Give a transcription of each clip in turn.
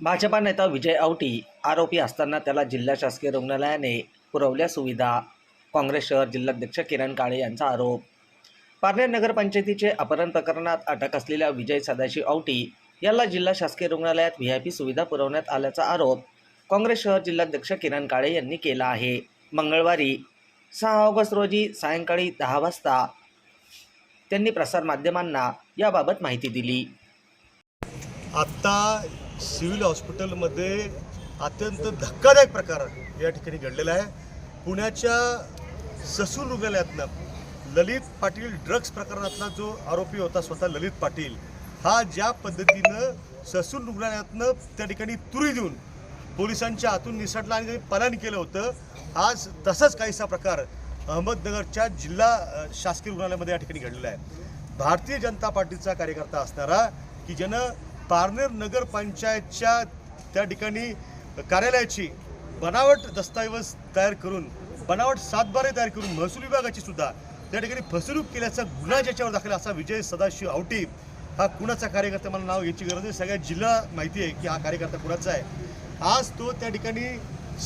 भाजपा नेता विजय औटी आरोपी असताना त्याला जिल्हा शासकीय रुग्णालयाने पुरवल्या सुविधा. काँग्रेस शहर जिल्हाध्यक्ष किरण काळे यांचा आरोप. पारनेर नगरपंचायतीचे अपहरण प्रकरणात अटक असलेल्या विजय सदाशिव औटी याला जिल्हा शासकीय रुग्णालयात व्ही आय पी सुविधा पुरवण्यात आल्याचा आरोप काँग्रेस शहर जिल्हाध्यक्ष किरण काळे यांनी केला आहे. मंगळवारी सहा ऑगस्ट रोजी सायंकाळी दहा वाजता त्यांनी प्रसारमाध्यमांना याबाबत माहिती दिली. आत्ता सिव्हिल हॉस्पिटलमध्ये अत्यंत धक्कादायक प्रकार या ठिकाणी घडलेला आहे. पुण्याच्या ससून रुग्णालयातनं ललित पाटील ड्रग्ज प्रकरणातला जो आरोपी होता स्वतः ललित पाटील हा ज्या पद्धतीनं ससून रुग्णालयातनं त्या ठिकाणी तुरी देऊन पोलिसांच्या हातून निसटला आणि त्यांनी पलायन केलं होतं आज तसाच काहीसा प्रकार अहमदनगरच्या जिल्हा शासकीय रुग्णालयामध्ये या ठिकाणी घडलेला आहे. भारतीय जनता पार्टीचा कार्यकर्ता असणारा की ज्यानं पारनेर नगरपंचायतच्या त्या ठिकाणी कार्यालयाची बनावट दस्तऐवज तयार करून बनावट सातबारे तयार करून महसूल विभागाची सुद्धा त्या ठिकाणी फसवणूक केल्याचा गुन्हा ज्याच्यावर दाखल असा विजय सदाशिव आवटी हा कुणाचा कार्यकर्ता मला नाव याची गरज आहे. सगळ्या जिल्हा माहिती आहे की हा कार्यकर्ता कुणाचा आहे. आज तो त्या ठिकाणी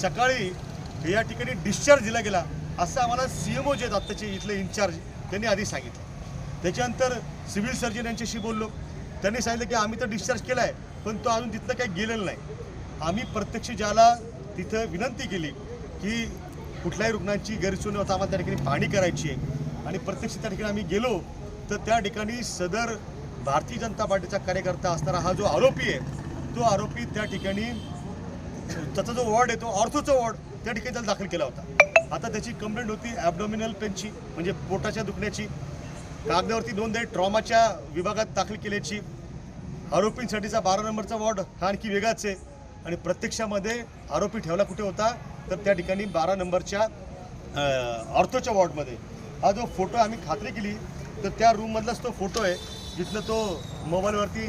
सकाळी या ठिकाणी डिस्चार्ज दिला गेला असं आम्हाला सी एम ओ जे आहेत आत्ताचे इथले इन्चार्ज त्यांनी आधी सांगितलं. त्याच्यानंतर सिव्हिल सर्जन यांच्याशी बोललो. त्यांनी सांगितलं की आम्ही तर डिस्चार्ज केला आहे पण तो अजून तिथनं काही गेलेला नाही. आम्ही प्रत्यक्ष ज्याला तिथं विनंती केली की कुठल्याही रुग्णांची गैरसोय होता आम्हाला त्या ठिकाणी पाहणी करायची आहे. आणि प्रत्यक्ष त्या ठिकाणी आम्ही गेलो तर त्या ठिकाणी सदर भारतीय जनता पार्टीचा कार्यकर्ता असणारा हा जो आरोपी आहे तो आरोपी त्या ठिकाणी त्याचा जो वॉर्ड आहे तो ऑर्थोचा वॉर्ड त्या ठिकाणी त्याला दाखल केला होता. आता त्याची कंप्लेंट होती ॲबडोमिनल पेनची म्हणजे पोटाच्या दुखण्याची. कागदावरती दोन दे ट्रॉमाच्या विभागात दाखल केल्याची आरोपींसाठीचा बारा नंबरचा वॉर्ड हा आणखी वेगळाच आहे. आणि प्रत्यक्षामध्ये आरोपी ठेवला कुठे होता तर त्या ठिकाणी बारा नंबरच्या ऑर्थोच्या वॉर्डमध्ये. हा जो फोटो आम्ही खात्री केली तर त्या रूममधलाच तो फोटो आहे जिथनं तो मोबाईलवरती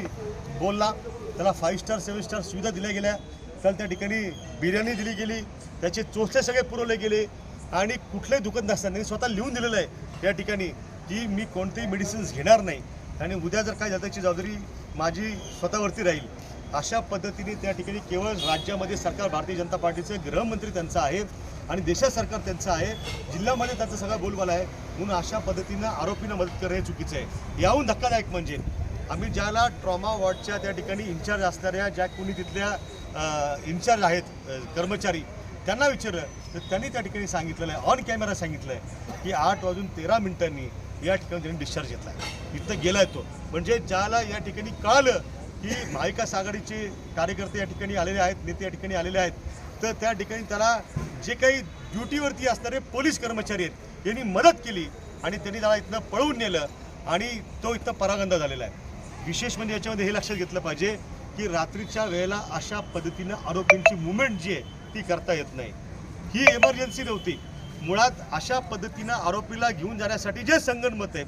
बोलला त्याला फाईव्ह स्टार सेवन स्टार सुविधा दिल्या गेल्या त्याला त्या ठिकाणी बिर्याणी दिली गेली त्याचे चोचले सगळे पुरवले गेले आणि कुठलंही दुखत नसताना स्वतः लिहून दिलेलं आहे या ठिकाणी. की मी कोणतेही मेडिसिन्स घेणार नाही. आणि उद्या जर काय झालं त्याची जबाबदारी माझी स्वतःवरती राहील अशा पद्धतीने त्या ठिकाणी केवळ राज्यामध्ये सरकार भारतीय जनता पार्टीचे गृहमंत्री त्यांचं आहे आणि देशात सरकार त्यांचं आहे जिल्ह्यामध्ये त्यांचा सगळा बोलबाला आहे. म्हणून अशा पद्धतीनं आरोपींना मदत करणं हे चुकीचं आहे. याहून धक्कादायक म्हणजे आम्ही ज्याला ट्रॉमा वॉर्डच्या त्या ठिकाणी इन्चार्ज असणाऱ्या ज्या कोणी तिथल्या इन्चार्ज आहेत कर्मचारी त्यांना विचारलं. तर त्यांनी त्या ठिकाणी सांगितलेलं आहे ऑन कॅमेरा सांगितलं आहे की आठ वाजून तेरा मिनिटांनी या ठिकाणी त्यांनी डिस्चार्ज घेतला. आहे इथं गेला तो. म्हणजे ज्याला या ठिकाणी कळालं की महाविकास आघाडीचे कार्यकर्ते या ठिकाणी आलेले आहेत नेते या ठिकाणी आलेले आहेत तर त्या ठिकाणी त्याला जे काही ड्युटीवरती असणारे पोलीस कर्मचारी आहेत यांनी मदत केली आणि त्यांनी त्याला इथनं पळवून नेलं आणि तो इथं परागंदा झालेला आहे. विशेष म्हणजे याच्यामध्ये हे लक्षात घेतलं पाहिजे की रात्रीच्या वेळेला अशा पद्धतीनं आरोपींची मुवमेंट जी आहे ती करता येत नाही. ही इमर्जन्सी नव्हती. मुळात अशा पद्धतीनं आरोपीला घेऊन जाण्यासाठी जे संगणमत आहे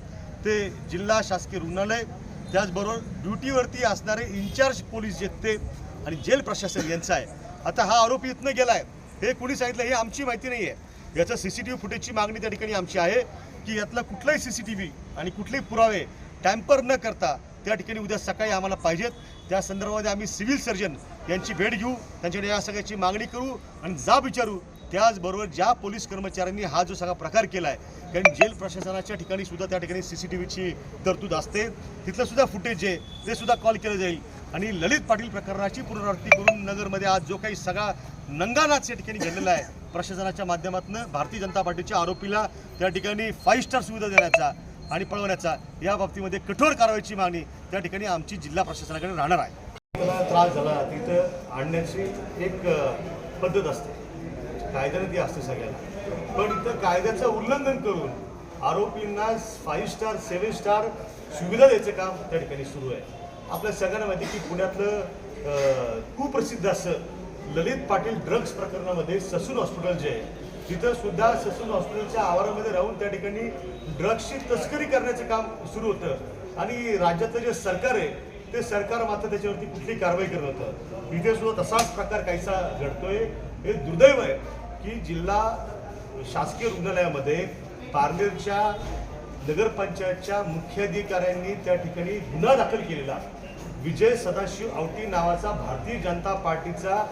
ते जिल्हा शासकीय रुग्णालय त्याचबरोबर ड्युटीवरती असणारे इन्चार्ज पोलीस जे ते आणि जेल प्रशासन यांचं आहे. आता हा आरोपी इथनं गेला आहे हे कुणी सांगितलं हे आमची माहिती नाही आहे याचं सी सी टी व्ही फुटेजची मागणी त्या ठिकाणी आमची आहे की यातला कुठलाही सी सी टी व्ही आणि कुठलेही पुरावे टॅम्पर न करता त्या ठिकाणी उद्या सकाळी आम्हाला पाहिजेत. त्या संदर्भामध्ये आम्ही सिव्हिल सर्जन यांची भेट घेऊ. त्यांच्याकडे या सगळ्याची मागणी करू आणि जाब विचारू त्याचबरोबर ज्या पोलीस कर्मचाऱ्यांनी हा जो सगळा प्रकार केला आहे कारण जेल प्रशासनाच्या ठिकाणी सुद्धा त्या ठिकाणी सी सी टी व्हीची तरतूद असते. तिथलं सुद्धा फुटेज आहे ते सुद्धा कॉल केलं जाईल. आणि ललित पाटील प्रकरणाची पुनरावृत्ती करून नगरमध्ये आज जो काही सगळा नंगानाच या ठिकाणी घडलेला आहे प्रशासनाच्या माध्यमातून भारतीय जनता पार्टीच्या आरोपीला त्या ठिकाणी फाईव्ह स्टार सुविधा देण्याचा आणि पळवण्याचा या बाबतीमध्ये कठोर कारवाईची मागणी त्या ठिकाणी आमची जिल्हा प्रशासनाकडे राहणार आहे. त्रास झाला तिथं आणण्याची एक पद्धत असते. कायद्याने ती असते सगळ्याला. पण इथं कायद्याचं उल्लंघन करून आरोपींना फाईव्ह स्टार सेव्हन स्टार सुविधा द्यायचं काम त्या ठिकाणी सुरू आहे. आपल्या सगळ्यांना माहिती की पुण्यातलं कुप्रसिद्ध असं ललित पाटील ड्रग्ज प्रकरणामध्ये ससून हॉस्पिटल जे आहे तिथं सुद्धा ससून हॉस्पिटलच्या आवारामध्ये राहून त्या ठिकाणी ड्रग्सची तस्करी करण्याचं काम सुरू होतं. आणि राज्याचं जे सरकार आहे ते सरकार मात्र त्याच्यावरती कुठली कारवाई करत होतं इथे सुद्धा तसाच प्रकार काहीसा घडतोय. हे दुर्दैव आहे. की जिल्हा शासकीय रुग्णालयामध्ये पारनेरच्या नगरपंचायतच्या मुख्याधिकाऱ्यांनी त्या ठिकाणी गुन्हा दाखल केलेला विजय सदाशिव आवटी नावाचा भारतीय जनता पार्टीचा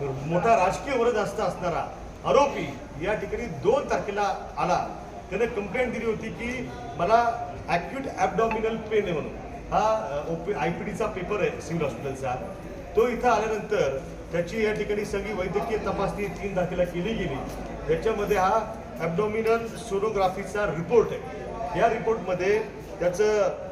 मोठा राजकीय वरदहस्त असणारा आरोपी या ठिकाणी दोन तारखेला आला. त्याने कंप्लेंट दिली होती की मला ॲक्यूट ॲबडॉमिनल पेन आहे म्हणून. हा आय पी डीचा पेपर आहे सिव्हिल हॉस्पिटलचा. तो इथं आल्यानंतर त्याची या ठिकाणी सगळी वैद्यकीय तपासणी तीन दाखल्या केली गेली. त्याच्यामध्ये हा ॲबडोमिनल सोनोग्राफीचा रिपोर्ट आहे. या रिपोर्टमध्ये त्याचं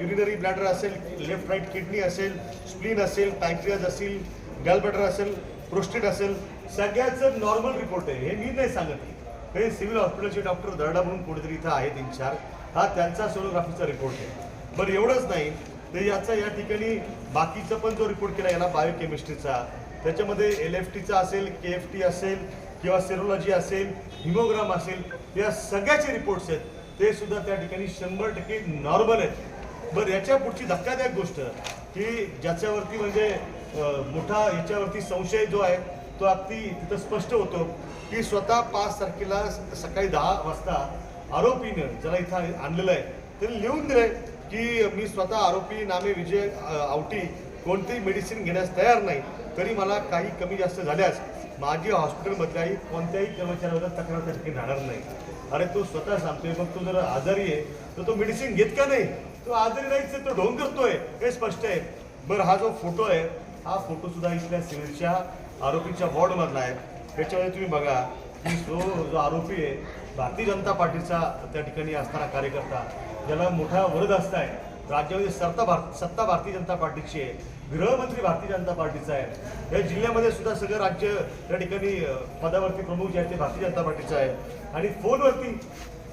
युरिनरी ब्लॅडर असेल लेफ्ट राईट किडनी असेल स्प्लीन असेल पॅन्क्रियाज असेल गॅलबॅडर असेल प्रोस्टेट असेल सगळ्याचं नॉर्मल रिपोर्ट आहे. हे मी नाही सांगत हे सिव्हिल हॉस्पिटलचे डॉक्टर दरडा म्हणून कोणीतरी इथं आहेत इन्चार्ज हा त्यांचा सोनोग्राफीचा रिपोर्ट आहे. बरं एवढंच नाही. तर याचा या ठिकाणी बाकीचा पण जो रिपोर्ट केला याला बायोकेमिस्ट्रीचा त्याच्यामध्ये एल एफ टीचा असेल के एफ टी असेल किंवा सेरोलॉजी असेल हिमोग्राम असेल या सगळ्याचे रिपोर्ट्स आहेत. ते सुद्धा त्या ठिकाणी शंभर टक्के नॉर्मल आहेत. बरं याच्या पुढची धक्कादायक गोष्ट की ज्याच्यावरती म्हणजे मोठा याच्यावरती संशय जो आहे तो अगदी तिथं स्पष्ट होतो की स्वतः पाच तारखेला स- सकाळी दहा वाजता आरोपीनं ज्याला इथं आणलेलं आहे त्यांनी लिहून दिलंय की मी स्वतः आरोपी नामे विजय आवटी कोणतेही मेडिसिन घेण्यास तयार नाही. तरी मला काही कमी जास्त झाल्यास माझी हॉस्पिटलमधल्याही कोणत्याही कर्मचाऱ्यावर तक्रार त्या ठिकाणी राहणार नाही. अरे तो स्वतः सांगतोय मग तो जर आजारी आहे तर तो मेडिसिन घेत का नाही? तो आजारी नाहीच तो ढोंग करतोय हे स्पष्ट आहे. बरं हा जो फोटो आहे हा फोटो सुद्धा इथल्या सिव्हिलच्या आरोपीच्या वॉर्डमधला आहे. त्याच्यामध्ये तुम्ही बघा की तो जो आरोपी आहे भारतीय जनता पार्टीचा त्या ठिकाणी असणारा कार्यकर्ता ज्याला मोठा वरद असताय राज्यामध्ये सत्ता भारत सत्ता भारतीय जनता पार्टीची आहे. गृहमंत्री भारतीय जनता पार्टीचा आहे. या जिल्ह्यामध्ये सुद्धा सगळं राज्य त्या ठिकाणी पदावरती प्रमुख जे आहे ते भारतीय जनता पार्टीचं आहे आणि फोनवरती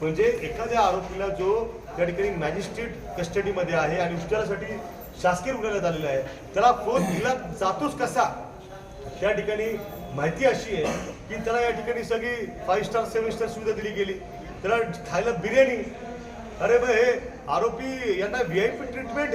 म्हणजे एखाद्या आरोपीला जो त्या ठिकाणी मॅजिस्ट्रेट कस्टडीमध्ये आहे आणि उपचारासाठी शासकीय रुग्णालयात आलेला आहे त्याला फोन दिला जातोच कसा? त्या ठिकाणी माहिती अशी आहे की त्याला या ठिकाणी सगळी फाईव्ह स्टार सेव्हन स्टार सुविधा दिली गेली. त्याला खायला बिर्याणी. अरे मग हे आरोपी यांना व्ही आय पी ट्रीटमेंट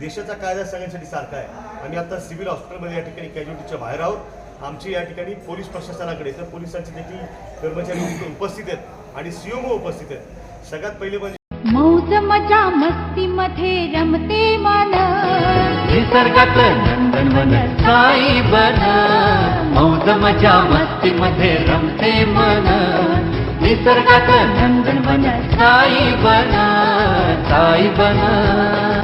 देशाचा कायदा सगळ्यांसाठी सारखा आहे. आम्ही आता सिव्हिल हॉस्पिटलमध्ये या ठिकाणी कॅज्युलिटीच्या बाहेर आहोत. आमची या ठिकाणी पोलीस प्रशासनाकडे तर पोलिसांचे देखील कर्मचारी इथे उपस्थित आहेत आणि सीओमओ उपस्थित आहेत. सगळ्यात पहिले म्हणजे मौज मजा मस्ती मध्ये रमते मन. निसर्गात नंदनवन साई बन. मौज मजा मस्ती मध्ये रमते मन. निसर्गात नंदनवन साई बन. साई बन.